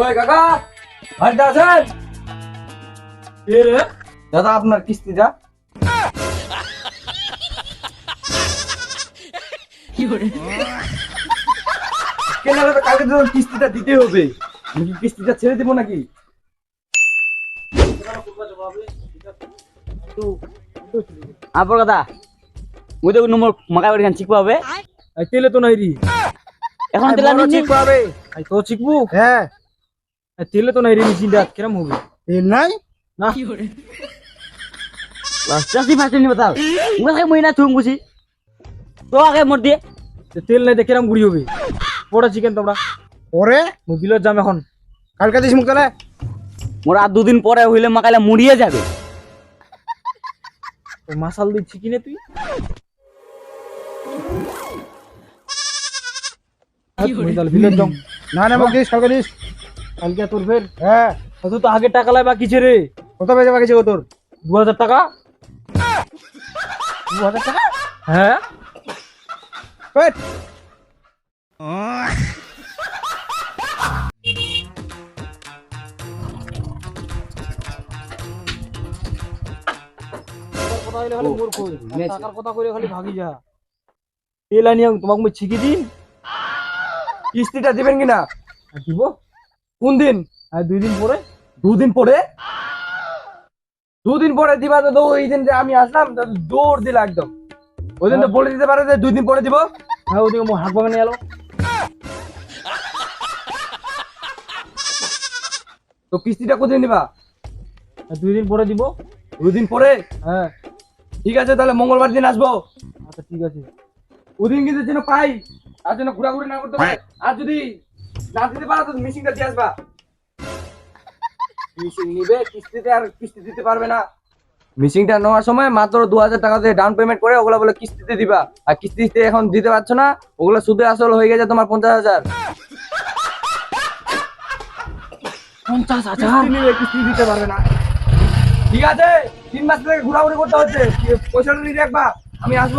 ওই কাকা আছেন? দাদা আপনার কিস্তিটা? কেন কালকে তো কিস্তিটা দিতে হবে। আমি কি কিস্তিটা ছেড়ে দেবো নাকি? আপর কথা মুই তো নম্বর মাকা বাড়ি খান হবে তেলে তো নাই রি। এখন তেলা নিনি চিকবো হবে আই তো চিকবু হ্যাঁ। তেলে তো নাই রি মেশিনটা কিরম হবে? তেল নাই? না। চাষি ফাঁসি নি থুম গুছি। তো আগে মোর দিয়ে তে তেল নাই তো কিরম গুড়ি হবে? বড় চিকেন তোমরা। পরে মই বিলত যাম এখন। কালকে দিস মুখ তাহলে মোর আর দুদিন পরে হইলে মাকাইলে মুড়িয়ে যাবে। মাসাল দিচ্ছি কিনে তুই? না না দিস কালকে দিস। কালকে তোর ফের? হ্যাঁ। তুই তো আগে টাকা লাই বাকি রে। কত বেজে বাকি তোর? দু হাজার টাকা। দু হাজার টাকা? হ্যাঁ। কথা হইলে খালি মোর কই টাকার কথা কইলে খালি ভাগি যা। তেল আনি তোমাকে মই ছিকি দিন কিস্তিটা দিবেন কিনা? দিব? কোন দিন? দুই দিন পরে? দুদিন পরে? দুদিন পরে দিবা তো ওই দিন যে আমি আসলাম দৌড় দিল একদম। ওই দিন তো বলে দিতে পারে যে দুই দিন পরে দিব। হ্যাঁ ওদিকে হাত ভাঙে নিয়ে এলো তো কিস্তিটা কোথায় নিবা দুই দিন পরে দিব। দুই দিন পরে? হ্যাঁ। ঠিক আছে, তাহলে মঙ্গলবার দিন আসব। আচ্ছা ঠিক আছে। ওদিন কিন্তু যেন পাই। আর যেন ঘোরাঘুরি না করতে পারে আর যদি না দিতে পারো তো দিয়ে আসবা। মিশিং নিবে কিস্তিতে আর কিস্তি দিতে পারবে না। মিশিংটা নেওয়ার সময় মাত্র দু হাজার টাকা দিয়ে ডাউন পেমেন্ট করে ওগুলো বলে কিস্তিতে দিবা। আর কিস্তিতে এখন দিতে পারছ না ওগুলো সুদে আসল হয়ে গেছে তোমার পঞ্চাশ হাজার। পঞ্চাশ হাজার? কিস্তি দিতে পারবে না। ঠিক আছে তিন মাস থেকে ঘোরাঘুরি করতে হচ্ছে। পয়সাটা নিয়ে রাখবা আমি আসব।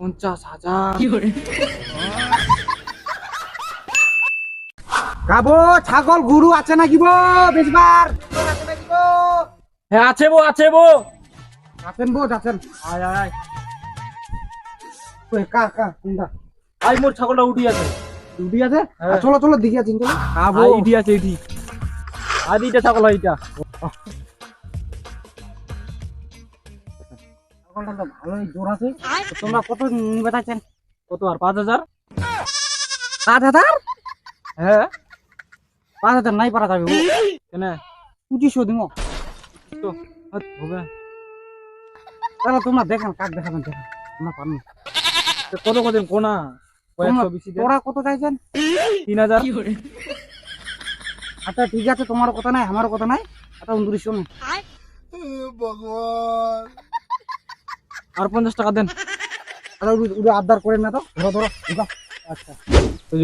পঞ্চাশ হাজার গাবো ছাগল গরু আছে নাকি গো গো হ্যাঁ আছে বো আছে বো আছেন বো আছেন আয় আয় আয় কা কা কোনটা আই মোর ছাগলটা উঠি আছে উডি আছে হ্যাঁ। চলো চলো দেখি আছি চলো আবো ইডি আছে ইডি আদি এটা ছাগল এইটা তো ভালোই জোর আছে। তোমরা কত নিবে চাইছেন কত আর পাঁচ হাজার? সাত হাজার? হ্যাঁ। পাঁচ হাজার নাই পারা যাবে। কেন? পঁচিশশো দিব তো হবে। তাহলে তোমরা দেখেন কাক দেখাবেন দেখেন। তোমরা পারেন কত কত দিন কোনা। তোরা কত চাইছেন? তিন হাজার? আচ্ছা ঠিক আছে তোমার কথা নাই আমার কথা নাই। আচ্ছা উনত্রিশশো নে। আর পঞ্চাশ টাকা দেন। আচ্ছা উড়ে- আবদার করেন না তো। ধরো ধরো আচ্ছা।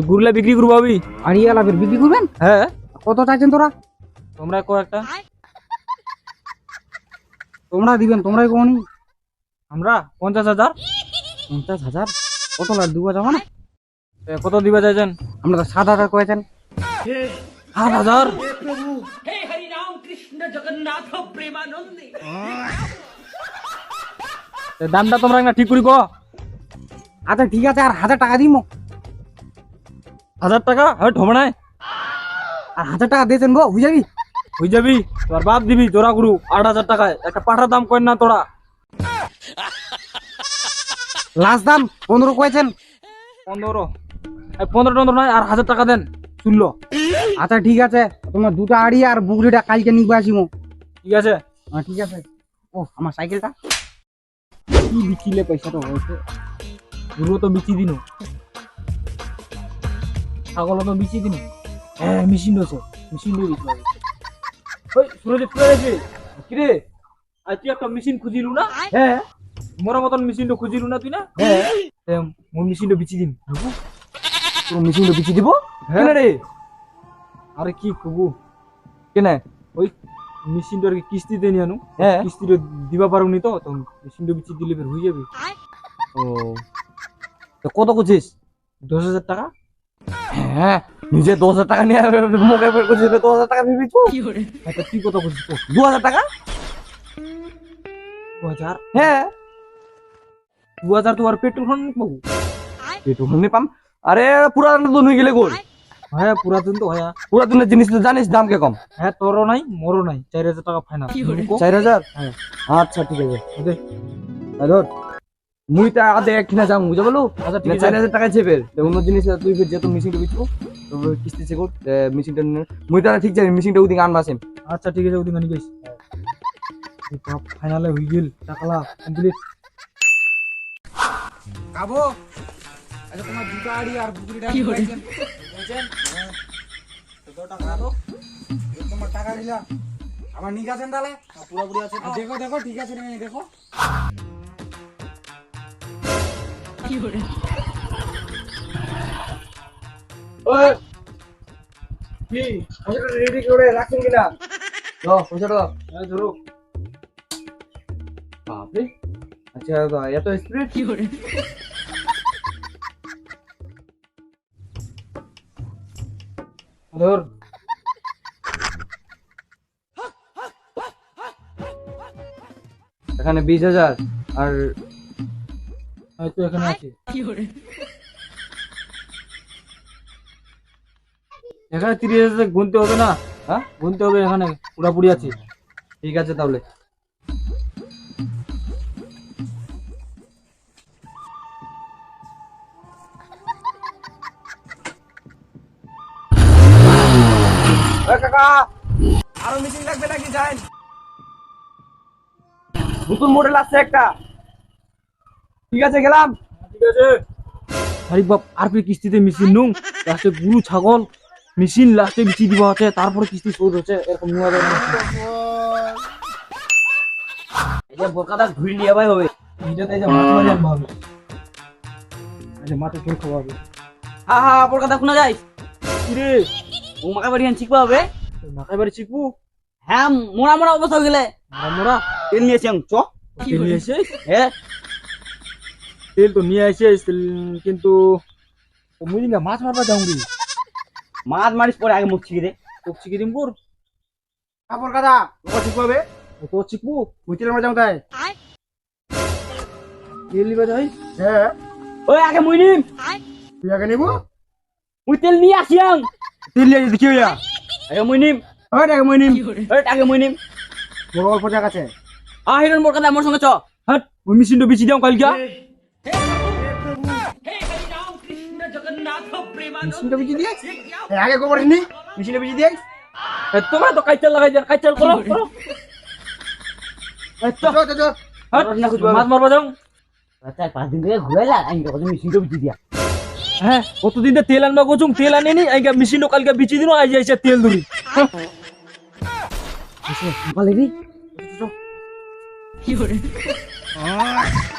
গুরলা বিক্রি করব আমি আর ইয়ে লাভের বিক্রি করবেন? হ্যাঁ। কত চাইছেন তোরা? তোমরা কয়েকটা তোমরা দিবেন তোমরাই কোনি আমরা? পঞ্চাশ হাজার? পঞ্চাশ হাজার? কত লাখ দিব যাব না কত দিবা চাইছেন? আমরা তো সাত হাজার কয়েছেন। সাত হাজার? এ, দামটা তোমরা একটা ঠিক করি কো আচ্ছা ঠিক আছে আর হাজার টাকা দিব হাজার টাকা? হ্যাঁ ঠবে নাই। আর হাজার টাকা দিয়েছেন গো বুঝাবি হয়ে যাবি? তোর বাপ দিবি তোরা গুরু আট হাজার টাকায়। একটা পাঠার দাম করেন না তোরা। লাস্ট দাম পনেরো কয়েছেন পনেরো। পনেরো টনেরো নয় আর হাজার টাকা দেন শুনলো আচ্ছা ঠিক আছে তোমার দুটো আড়ি আর বুগড়িটা কালকে নিয়ে আসিমো। ঠিক আছে। হ্যাঁ ঠিক আছে। ও আমার সাইকেলটা। কি বিকিলে পয়সাটা হয়েছে গুরু তো বিচি দিন। ছাগল তো বিচি দিন। হ্যাঁ মেশিন রয়েছে মেশিন দিয়ে দিতে হবে। ওই সুরজিৎ কোথায় আছে কিরে? আজ তুই একটা মেশিন খুঁজিলু না? হ্যাঁ। মোর মতন মেশিনটা খুঁজিলু না তুই না? হ্যাঁ। এ, মোর মেশিনটা বিচি দিন। তোর মেশিনটা বিচি দিব? হ্যাঁ। রে? আরে কি কবু? কেন? ওই মেশিনটার কিস্তিতে নিয়ে আনু। হ্যাঁ। কিস্তিটা দিবা পারুনি তো তো মেশিনটা বিচি দিলে ফের হয়ে যাবে। ও। তো কত করছিস? দশ হাজার টাকা। হ্যাঁ নিজে দশ হাজার টাকা নিয়ে মোকে বের করছিস দশ হাজার টাকা ভেবেছ একটা তুই কত করছিস দু হাজার টাকা? দু হাজার? হ্যাঁ। দু হাজার তো আর পেট্রোল খান পাবো একটুখানি পাম আরে পুরাতন তো নিয়ে গেলে গোল। হ্যাঁ পুরাতন তো হ্যাঁ পুরাতনের জিনিস তো জানিস দাম কে কম? হ্যাঁ তোরও নাই মোরও নাই চার হাজার টাকা ফাইনাল চার হাজার? হ্যাঁ। আচ্ছা ঠিক আছে। ধর মুই তা আদে কিনা যাম বুঝে বলো আচ্ছা ঠিক চার আছে। হাজার টাকা অন্য জিনিস তুই ফের যেহেতু মেশিনটা বিচবো তো কিস্তি চেকো মেশিনটা মুই তারা ঠিক জানি মেশিনটা ওদিকে আনবা সেম। আচ্ছা ঠিক আছে ওদিকে নিয়ে যাইস ফাইনালে হয়ে গেল টাকা কমপ্লিট খাব? আচ্ছা তোমার দুটো আড়ি আর বুকুরিটা তোমার টাকা দিলাম আমার নিক আছেন তাহলে? পুরোপুরি আছে দেখো দেখো ঠিক আছে রে দেখো। ওই কি? পয়সাটা রেডি করে রাখছেন কিনা? দাও পয়সাটা দাও। এই ধরো। বাপরে। আচ্ছা এত স্পিড কি করে ধর। এখানে বিশ হাজার আর হয়তো এখানে আছে এখানে তিরিশ হাজার গুনতে হবে না? হ্যাঁ? গুনতে হবে এখানে পুরাপুরি আছে। ঠিক আছে তাহলে। কাকা আরও মেশিন লাগবে নাকি? যাই। নতুন মডেল আছে একটা। ঠিক আছে গেলাম। ঠিক আছে। আরে বাপ আর পরে কিস্তিতে মেশিন নুং। লাস্টে গুরু ছাগল। মেশিন লাস্টে বিচি দিব তারপরে কিস্তি শোধ হচ্ছে এরকম নেওয়া যাবে না এই ঘুরি নিয়ে ভাই হবে। এইটাতে এই যে মাছ মারি আনবা হবে এই যে চুল খাওয়া হবে হ্যাঁ হ্যাঁ বোরকাটা শোনা যায় কিরে? ও মাকা বাড়ি শিখবা হবে? মাথায় বাড়ি শিখব? হ্যাঁ মোড়া মোড়া অবস্থা হয়ে গেলে। আমরা তেল নিয়েছি আমি চ তেল নিয়ে এসেছিস হ্যাঁ তেল তো নিয়ে তেল- কিন্তু মুই না মাছ মারবা যাও রে মাছ মারিস পরে আগে মুখ ছিঁড়ে দে তোক শিখে দিম বোর কাপড় কাদা তোমার ঠিক হবে তো শিখব বুঝতে পারছ তাই তেল নিবা যাই হ্যাঁ ওই আগে মুই নিম তুই আগে নিবো মুই তেল নিয়ে আসিয়াং তিন লিয়ে দেখি হইয়া আগে মুই নিম ওই আগে মই নিম ওই আগে মুই নিম মোর অল্প জায়গা আছে আহ হিরন বোরকাটা আমার সঙ্গে চ। হাট ওই মেশিনটা বেশি দাও কালকে। মেশিনটা বিজি দিয়ে আগে গোবর নি। মেশিনটা বিজি দিয়ে তোমরা তো কাইচাল লাগাই দেন কাইচাল করো করো। মাছ মারবা যাও। চার পাঁচ দিন ধরে ঘুরাইলা আমি কত মেশিনটা বিচি দিয়া হ্যাঁ কতদিন তেল আনবা গোছুং তেল আনে নি আইগা মেশিনটা কালকে বিচি দিন আই যাইছে তেল ধরি। 有人啊。